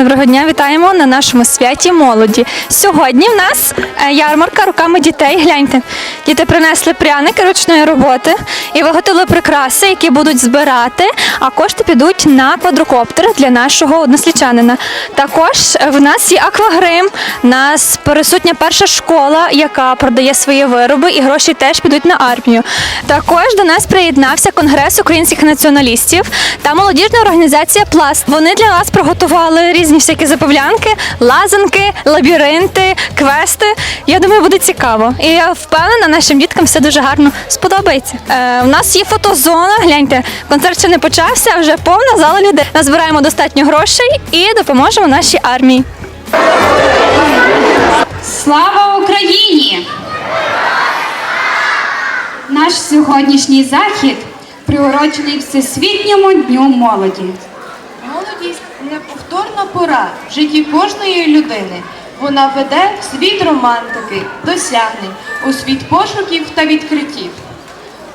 Доброго дня, вітаємо на нашому святі молоді. Сьогодні в нас е, ярмарка руками дітей. Гляньте, діти принесли пряники ручної роботи і виготовили прикраси, які будуть збирати, а кошти підуть на квадрокоптер для нашого однослічанина. Також в нас є аквагрим, в нас присутня перша школа, яка продає свої вироби, і гроші теж підуть на армію. Також до нас приєднався конгрес українських націоналістів та молодіжна організація Пласт. Вони для вас приготували різні всякі забавлянки, лазанки, лабіринти, квести. Я думаю, буде цікаво. І я впевнена, нашим діткам все дуже гарно сподобається. Е, у нас є фотозона. Гляньте, концерт ще не почався, а вже повна зала людей. Назбираємо достатньо грошей і допоможемо нашій армії. Слава Україні! Наш сьогоднішній захід приурочений Всесвітньому дню молоді. Неповторна пора в житті кожної людини. Вона веде в світ романтики, досягнень, у світ пошуків та відкриттів.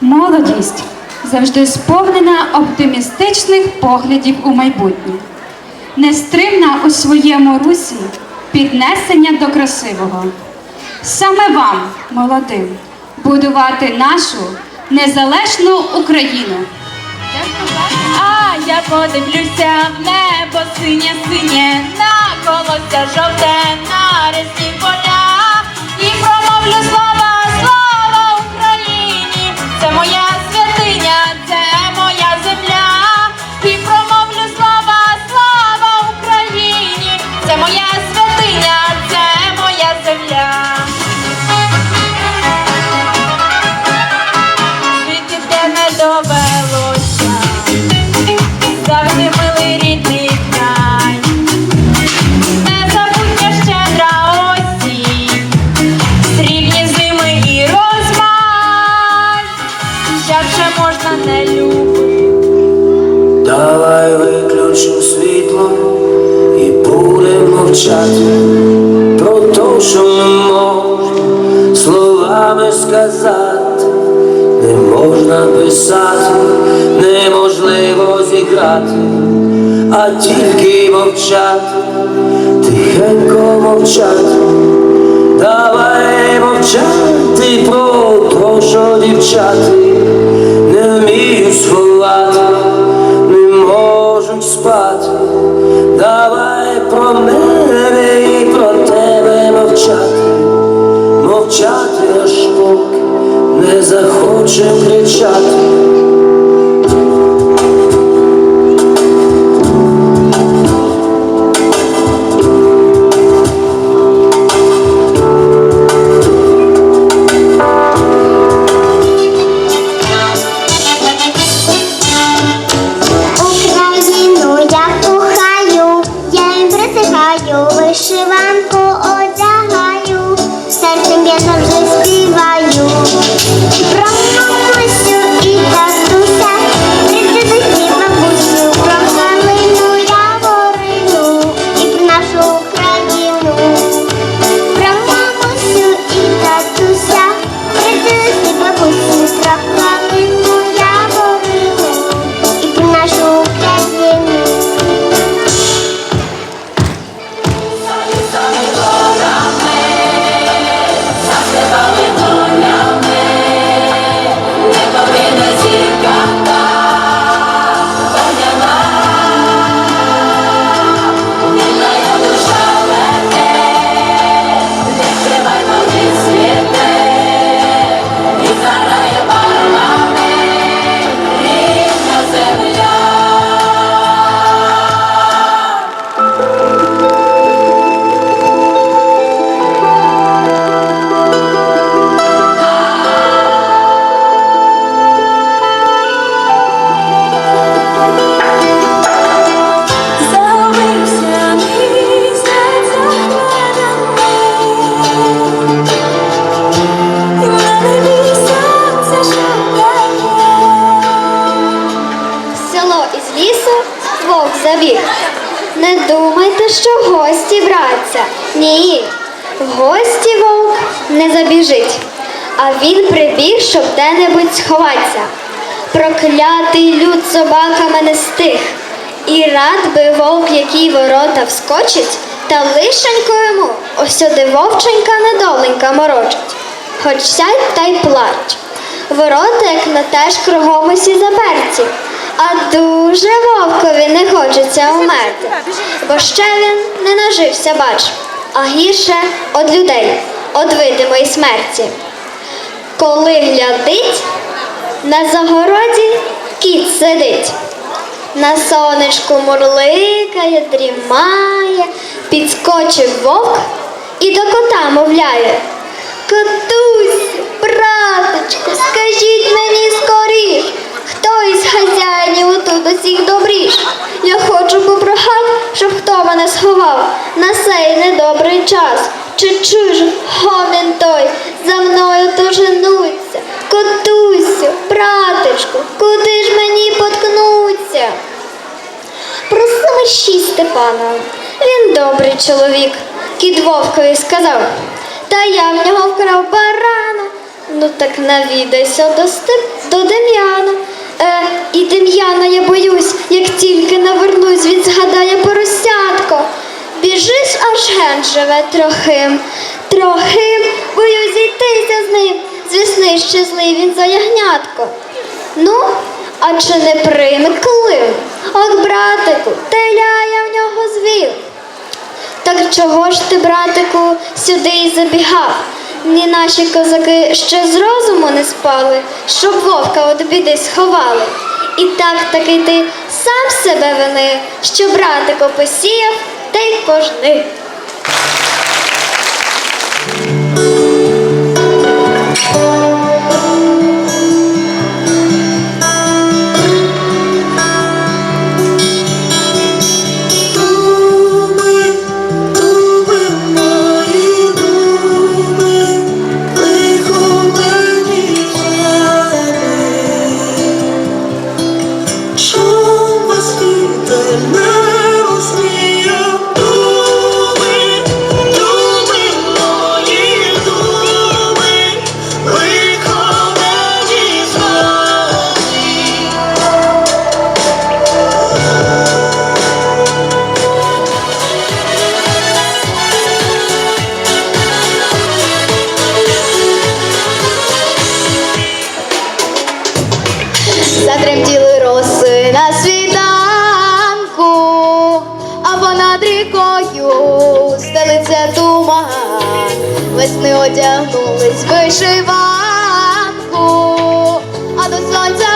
Молодість завжди сповнена оптимістичних поглядів у майбутнє, нестримна у своєму русі піднесення до красивого. Саме вам, молодим, будувати нашу незалежну Україну. Подивлюся в небо синє синє, на колося жовте, на ресні поля. І промовлю слава, слава Україні! Це моя святиня, це моя земля. І промовлю слава, слава Україні! Це моя мовчати про те, що ми можемо словами сказати, не можна писати, неможливо зіграти, а тільки мовчати, тихенько мовчати. Давай мовчати про те, що дівчати не вміють сховати, не можуть спати. Давай про мене захочем кричати. Забіг. Не думайте, що гості браться. Ні, в гості вовк не забіжить, а він прибіг, щоб де-небудь сховатися. Проклятий люд собаками не стих. І рад би вовк, який ворота вскочить, та лишенько йому ось сюди вовченька недоленька морочить. Хоч сядь та й плач. Ворота, як на теж кругом усі заперті. А дуже вовкові не хочеться умерти, бо ще він не нажився, бач, а гірше од людей, од видимої смерті. Коли глядить, на загороді кіт сидить. На сонечку мурликає, дрімає, підскочив вовк і до кота мовляє. Котусь, браточку, скажіть мені скоріш, хто із хазяїнів отут усіх добріш? Я хочу попрохати, щоб хто мене сховав на сей недобрий час. Чи чуєш гомін той за мною то женуться? Котусю, браточку, куди ж мені поткнуться? Проси мерщій Степана. Він добрий чоловік, кіт вовкові сказав. Та я в нього вкрав барана. Ну так навідайся до степ до Дем'яна. Е, і Дем'яна я боюсь, як тільки навернусь, він згадає поросятко. Біжиш, аж ген живе трохим, трохим, боюсь зійтися з ним. З весни ще він за ягнятко. Ну, а чи не прийме? От, братику, теля я в нього звів. Так чого ж ти, братику, сюди й забігав? Ні наші козаки ще з розуму не спали, щоб вовка від біди сховали. І так таки ти сам себе вини, що братико посіяв, та й пожни. весни одягнулись вишиванку, а до сонця.